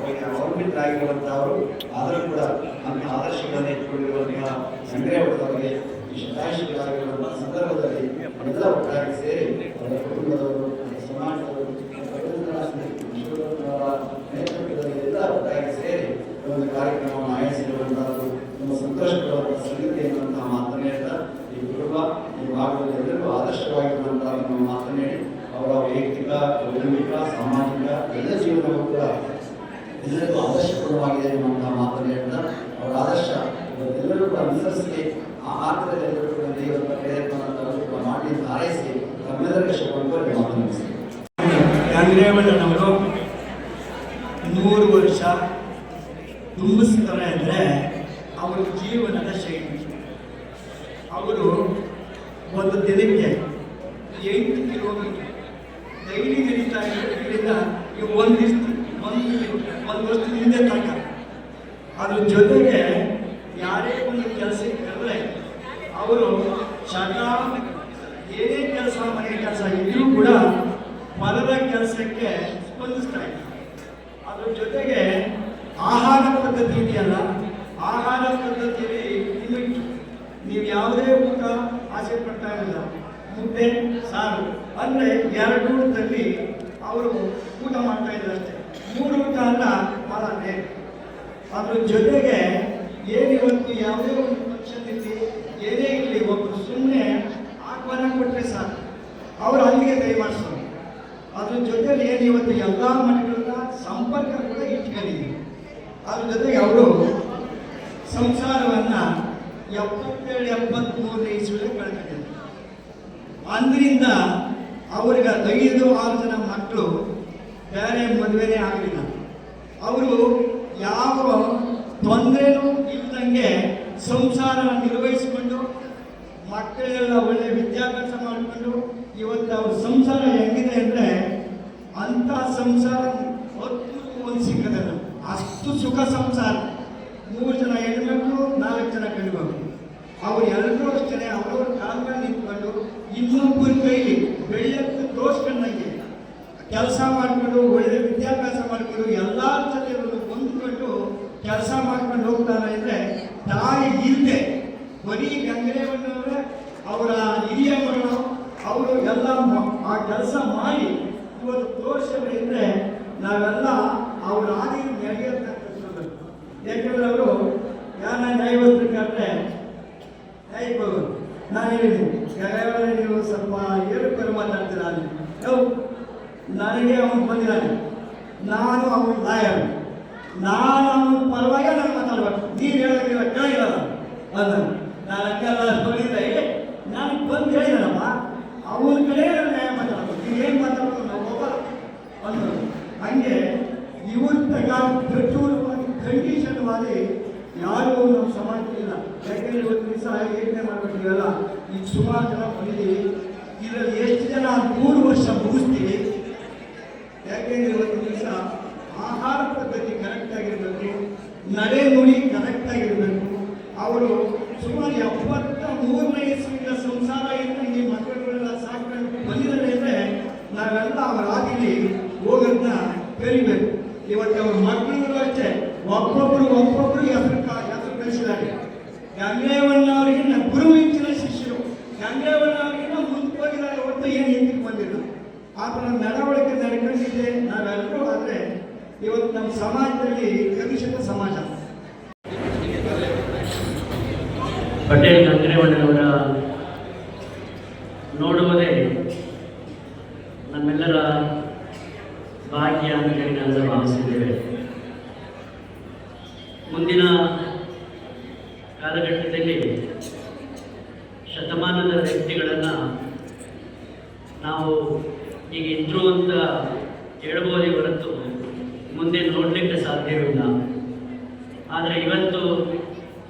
ಬಗ್ಗೆ ಅವಲಂಬಿತರಾಗಿರುವಂಥವರು ಆದರೂ ಕೂಡ ನಮ್ಮ ಆದರ್ಶಗಳನ್ನು ಇಟ್ಕೊಂಡಿರುವಂತಹ ಸಂಗ್ರಹವರಿಗೆ ಶತಾಶಿಗಳಾಗಿರುವಂತಹ ಸಂದರ್ಭದಲ್ಲಿ ಎಲ್ಲ ಒಟ್ಟಾಗಿ ಸೇರಿ ಅವರ ಕುಟುಂಬದವರು ಸಮಾಜದವರು ಎಲ್ಲ ಒಟ್ಟಾಗಿ ಸೇರಿ ಒಂದು ಕಾರ್ಯಕ್ರಮವನ್ನು ಆಯೋಜಿಸಿರುವಂತಹದ್ದು ತುಂಬ ಸಂತೋಷಕರವಾದ ಸಂಗತಿ ಎನ್ನುವಂತಹ ಮಾತನ್ನು ಹೇಳ್ತಾ ಈ ಕುಟುಂಬ, ಈ ಭಾಗದಲ್ಲಿ ಎಲ್ಲರಿಗೂ ಆದರ್ಶವಾಗಿ ಎಲ್ಲರಿಗೂ ಆದರ್ಶಪೂರ್ಣವಾಗಿದೆ ಎನ್ನುವಂತಹ ಮಾತನ್ನು ಹೇಳ್ತಾ ಅವರ ಆದರ್ಶ ಎಲ್ಲರೂ ಕೂಡ ಅನುಸರಿಸಿ ಆ ಆರ್ಥದಲ್ಲಿ ಎಲ್ಲರೂ ಕೂಡ ದೇವರ ಪ್ರೇರೇಪಣವನ್ನು ಕೂಡ ಮಾಡಿ ಹಾರೈಸಿ ತಮ್ಮೆಲ್ಲರಿಗೂ ಶುಭವನ್ನು ಮುಗಿಸ್ತೀನಿ. ಗಂಗರೇವಣ್ಣನವರು ನೂರು ವರ್ಷ ತುಂಬಿಸ್ತಾರೆ ಅಂದರೆ ಅವರ ಜೀವನದ ಶೈಲಿ ಅವರು ಒಂದು ದಿನಕ್ಕೆ ಎಂಟು ಕಿಲೋಮೀಟರ್ ಡೈಲಿ ನಡೀತಾ ಇರೋದ್ರಿಂದ ಈ ಒಂದು ಒಂದು ವರ್ಷದ ಹಿಂದೆ ತನಕ ಅದ್ರ ಜೊತೆಗೆ ಯಾರೇ ಒಂದು ಕೆಲಸಕ್ಕೆ ಕರೆದ್ರೆ ಅವರು ಸದಾ ಏನೇ ಕೆಲಸ, ಮನೆ ಕೆಲಸ ಇದ್ರೂ ಕೂಡ ಪದದ ಕೆಲಸಕ್ಕೆ ಸ್ಪಂದಿಸ್ತಾ ಇದ್ದಾರೆ ಅದ್ರ ಜೊತೆಗೆ ಆಹಾರ ಪದ್ಧತಿ ಇದೆಯಲ್ಲ, ಆಹಾರ ಪದ್ಧತಿಯಲ್ಲಿ ಲಿಮಿಟ್ ನೀವು ಯಾವುದೇ ಊಟ ಆಸೆ ಪಡ್ತಾ ಇಲ್ಲ ಮುದ್ದೆ, ಸಾರು. ಅಂದರೆ ಎರಡು ಊಟದಲ್ಲಿ ಅವರು ಊಟ ಮಾಡ್ತಾ ಅಷ್ಟೇ ಮೂರು ಊಟ ಅಲ್ಲ ಭಾಳ ಅದ್ರ ಜೊತೆಗೆ ಏನಿವತ್ತು ಯಾವುದೇ ಒಂದು ಇರಲಿ ಏನೇ ಇರಲಿ ಒಬ್ಬರು ಸುಮ್ಮನೆ ಆಹ್ವಾನ ಕೊಟ್ಟರೆ ಸಾಕು. ಅವರು ಅಲ್ಲಿಗೆ ದಯಮಾಡಿಸೋರು ಅದ್ರ ಜೊತೆಲಿ ಏನು ಇವತ್ತು ಎಲ್ಲ ಮನೆಗಳನ್ನ ಸಂಪರ್ಕ ಕೂಡ ಇಟ್ಕೊಂಡಿದ್ದೀವಿ. ಅದ್ರ ಜೊತೆಗೆ ಅವರು ಸಂಸಾರವನ್ನ ಎಪ್ಪತ್ತೇಳು ಎಪ್ಪತ್ತ್ಮೂರನೇ ಇಸ್ವಿಲೆ ಕಳ್ಕೊಂಡಿದ್ದಾರೆ ಅಂದ್ರಿಂದ ಅವ್ರಿಗೆ ಐದು, ಆರು ಜನ ಮಕ್ಕಳು ಬೇರೆ ಮದುವೆನೇ ಆಗಲಿಲ್ಲ ಅವರು ಯಾವ ತೊಂದರೆನೂ ಇಲ್ಲದಂಗೆ ಸಂಸಾರ ನಿರ್ವಹಿಸಿಕೊಂಡು, ಮಕ್ಕಳೆಲ್ಲ ಒಳ್ಳೆ ವಿದ್ಯಾಭ್ಯಾಸ ಮಾಡಿಕೊಂಡು, ಇವತ್ತು ಅವ್ರ ಸಂಸಾರ ಹೆಂಗಿದೆ ಅಂದರೆ ಅಂಥ ಸಂಸಾರ ಹತ್ತು ಒಂದು ಸಿಕ್ಕದಲ್ಲ ಅಷ್ಟು ಸುಖ ಸಂಸಾರ. ಮೂರು ಜನ ಹೆಣ್ಮಕ್ಳು, ನಾಲ್ಕು ಜನ ಗಂಡುಮಕ್ಳು. ಅವ್ರು ಎಲ್ಲರೂ ಅಷ್ಟೇ, ಅವರವ್ರ ಕಾಲ್ಗಳ ನಿಂತ್ಕೊಂಡು ಇನ್ನೊಬ್ಬರ ಕೈಲಿ ಬೆಳ್ಳಕ್ಕೆ ತೋರಿಸ್ಕೊಂಡಂಗೆ ಕೆಲಸ ಮಾಡಿಕೊಂಡು, ಒಳ್ಳೆ ವಿದ್ಯಾಭ್ಯಾಸ ಮಾಡಿಕೊಂಡು, ಎಲ್ಲರ ಜೊತೆ ಕೆಲಸ ಮಾಡ್ಕೊಂಡು ಹೋಗ್ತಾರೆ ಅಂದರೆ ತಾಯಿ ಇಲ್ಲದೆ ಬರೀ ಗಂಗರೇವಣ್ಣವರೇ ಅವರ ಹಿರಿಯ ಮಗಳು, ಅವರು ಎಲ್ಲ ಆ ಕೆಲಸ ಮಾಡಿ ಇವತ್ತು ತೋರಿಸಿದ್ರೆ ನಾವೆಲ್ಲ ಅವ್ರ ಆದಿ ನಡೆಯತಕ್ಕಂಥದ್ದು ಯಾಕಂದ್ರೆ ಅವರು ಯಾರ ಐವತ್ತಕ್ಕಂದ್ರೆ ಐಬೋದು ನಾನು ಹೇಳಿದ್ದೀನಿ ಯಾವ್ಯಾವ ನೀವು ಸ್ವಲ್ಪ ಏರುಪೇರು ಮಾತಾಡ್ತೀರ ಅಲ್ಲಿ. ನನಗೆ ಅವನು ಬಂದಿದ್ದಾನೆ. ನಾನು ಅವನು ಲಾಯರ್. ನಾನು ಅವನ ಪರವಾಗಿ ನಾನು ಮಾತಾಡ್ಬೇಕು. ನೀನು ಹೇಳೋದಿಲ್ಲ ಕೇಳಿಲ್ಲ ಅಂದ ನಾನು ಹಂಗೆಲ್ಲ ನೋಡಿದ್ರೆ ನಾನು ಬಂದು ಹೇಳಿದನಪ್ಪ ಅವನ ಕಡೆ ನಾನು ನ್ಯಾಯ ಮಾತಾಡ್ಬೇಕು. ನೀನು ಏನು ಮಾತಾಡ್ಬೇಕು ನಾವು ಹೋಗ ಅಂದರು ಹಂಗೆ ಇವ್ರ ತಗ ಕಂಡೀಷನ್ ಖಂಡಿತವಾಗಿ ಯಾರೂ ನಮ್ಮ ಸಮಾಜದಲ್ಲಿ ಇಲ್ಲ. ಯಾಕೆಂದ್ರೆ ಇವತ್ತು ದಿವಸ ಯೋಚನೆ ಮಾಡ್ಬಿಟ್ಟಿವಲ್ಲ ಈಗ ಸುಮಾರು ಜನ ಬಂದಿದ್ದೀವಿ ಇದರಲ್ಲಿ ಎಷ್ಟು ಜನ ಮೂರು ವರ್ಷ ಮುಗಿಸ್ತೀವಿ ಯಾಕೆಂದ್ರೆ ಇವತ್ತು ದಿವಸ ಆಹಾರ ಪದ್ಧತಿ ಕರೆಕ್ಟ್ ಆಗಿರಬೇಕು, ನಡೆ ನುಡಿ ಕರೆಕ್ಟ್ ಆಗಿರಬೇಕು. ಅವರು ಸುಮಾರು ಎಪ್ಪತ್ತ ಮೂರನೇ ಇಸ್ವಿಯಿಂದ ಸಂಸಾರ ಇದ್ದು ಈ ಮಕ್ಕಳುಗಳೆಲ್ಲ ಸಾಕಬೇಕು ಬಂದಿದ್ದಾರೆ ಅಂದರೆ ನಾವೆಲ್ಲ ಅವರ ಹಾದಿಲಿ ಹೋಗೋದನ್ನ ಕರಿಬೇಕು ಇವತ್ತು ಅವ್ರ ಮಕ್ಕಳುಗಳು ಅಷ್ಟೇ ಒಬ್ಬೊಬ್ಬರು ಒಬ್ಬೊಬ್ಬರು ಹೆಸರು ಹೆಸರು ಕಳಿಸಿದ್ದಾರೆ ಗುರು ಮಿಂಚಿನ ಶಿಷ್ಯರು. ಗಂಗೇವಣ್ಣ ಅವರಿಗಿನ್ನ ಮುಂದೆ ಹೋಗಿದ್ದಾರೆ ಒಟ್ಟು ಏನು ಹಿಂದಕ್ಕೆ ಬಂದಿಲ್ಲ. ಆ ಥರ ನಡವಳಿಕೆ ನಡ್ಕೊಂಡಿದ್ದೆ ನಾವೆಲ್ಲರೂ, ಆದರೆ ಇವತ್ತು ನಮ್ಮ ಸಮಾಜದಲ್ಲಿ ಕಲುಷಿತ ಸಮಾಜ. ಪಟೇಲ್ ಗಂಗರೇವಣ್ಣನವರ ನೋಡುವುದೇ ನಮ್ಮೆಲ್ಲರ ಭಾಗ್ಯ ಅಂತ ಹೇಳಿ ನಾವು ಭಾವಿಸಿದ್ದೇವೆ. ಮುಂದಿನ ಕಾಲಘಟ್ಟದಲ್ಲಿ ಶತಮಾನದ ವ್ಯಕ್ತಿಗಳನ್ನು ನಾವು ಈಗ ಇದ್ರು ಅಂತ ಹೇಳ್ಬೋದೇ ಹೊರತು ಮುಂದೆ ನೋಡಲಿಕ್ಕೆ ಸಾಧ್ಯವಿಲ್ಲ. ಆದರೆ ಇವತ್ತು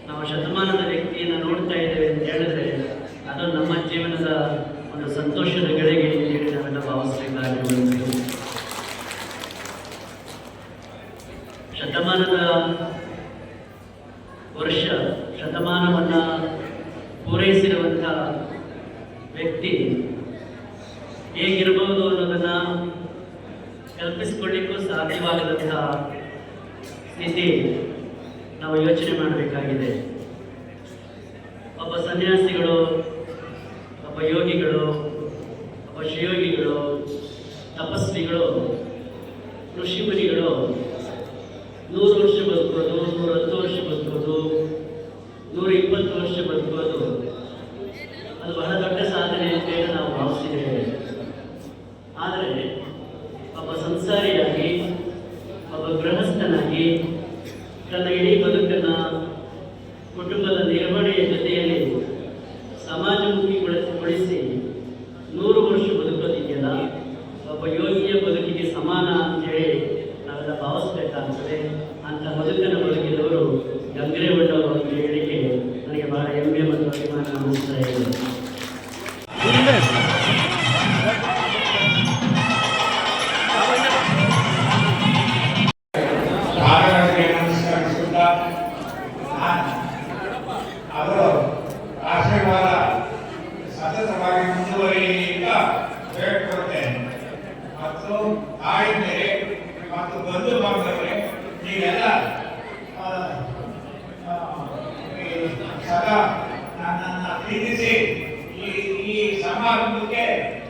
ನಾವು ಶತಮಾನದ ವ್ಯಕ್ತಿಯನ್ನು ನೋಡ್ತಾ ಇದ್ದೇವೆ ಅಂತ ಹೇಳಿದ್ರೆ ಅದು ನಮ್ಮ ಜೀವನದ ಒಂದು ಸಂತೋಷದ ಗಳಿಗೆ ಅಂತ ಹೇಳಿ ನಾವೆಲ್ಲ ಭಾವಿಸಬೇಕಾಗಿರುವಂಥದ್ದು ಶತಮಾನದ ವರ್ಷ ಶತಮಾನವನ್ನ ಪೂರೈಸಿರುವಂಥ ವ್ಯಕ್ತಿ ಹೇಗಿರಬಹುದು ಅನ್ನೋದನ್ನ ಕಲ್ಪಿಸಿಕೊಳ್ಳಿಕ್ಕೂ ಸಾಧ್ಯವಾಗದಂತಹ ಸ್ಥಿತಿ ನಾವು ಯೋಚನೆ ಮಾಡಬೇಕಾಗಿದೆ. ಒಬ್ಬ ಸನ್ಯಾಸಿಗಳು, ಒಬ್ಬ ಯೋಗಿಗಳು, ಒಬ್ಬ ಶಿಯೋಗಿಗಳು ತಪಸ್ವಿಗಳು, ಋಷಿಮುನಿಗಳು, ನೂರು ವರ್ಷ ಬದುಕೋದು ನೂರ ಹತ್ತು ವರ್ಷ ಬದುಕೋದು ನೂರ ಇಪ್ಪತ್ತು ವರ್ಷ ಬದುಕೋದು ಅದು ಬಹಳ ದೊಡ್ಡ ಸಾಧನೆ ಅಂತ ಹೇಳಿ ನಾವು ಭಾವಿಸಿದ್ದೇವೆ. ಆದರೆ, ಒಬ್ಬ ಸಂಸಾರಿಯಾಗಿ ಯೋಗಿಯ ಬದುಕಿಗೆ ಸಮಾನ ಅಂತೇಳಿ ನಾವೆಲ್ಲ ಭಾವಿಸ್ಬೇಕಾಗ್ತದೆ. ಅಂತ ಬದುಕನ್ನು ಬದುಕಿದವರು ಗಂಗರೇವಣ್ಣವರು ಅಂತ ಹೇಳಿಕೆ ನನಗೆ ಬಹಳ ಹೆಮ್ಮೆ ಮತ್ತು ಅಭಿಮಾನ ಅನ್ನಿಸ್ತಾ ಇದೆ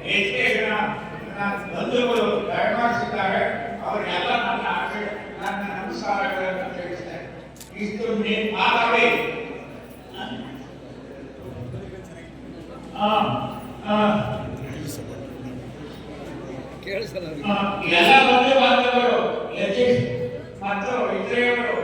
ಹೆಚ್ಚಿಗೆ ಜನ ಬಂಧುಗಳು ದಯಮಾಡಿಸಿದ್ದಾರೆ. ಅವರಿಗೆಲ್ಲ ನನ್ನ ಆಶೆ ನನ್ನ ನಮಸ್ಕಾರಗಳನ್ನು ಎಲ್ಲ ಬಂಧು ಬಾಂಧವರು ಮತ್ತು ಇತರೆಯವರು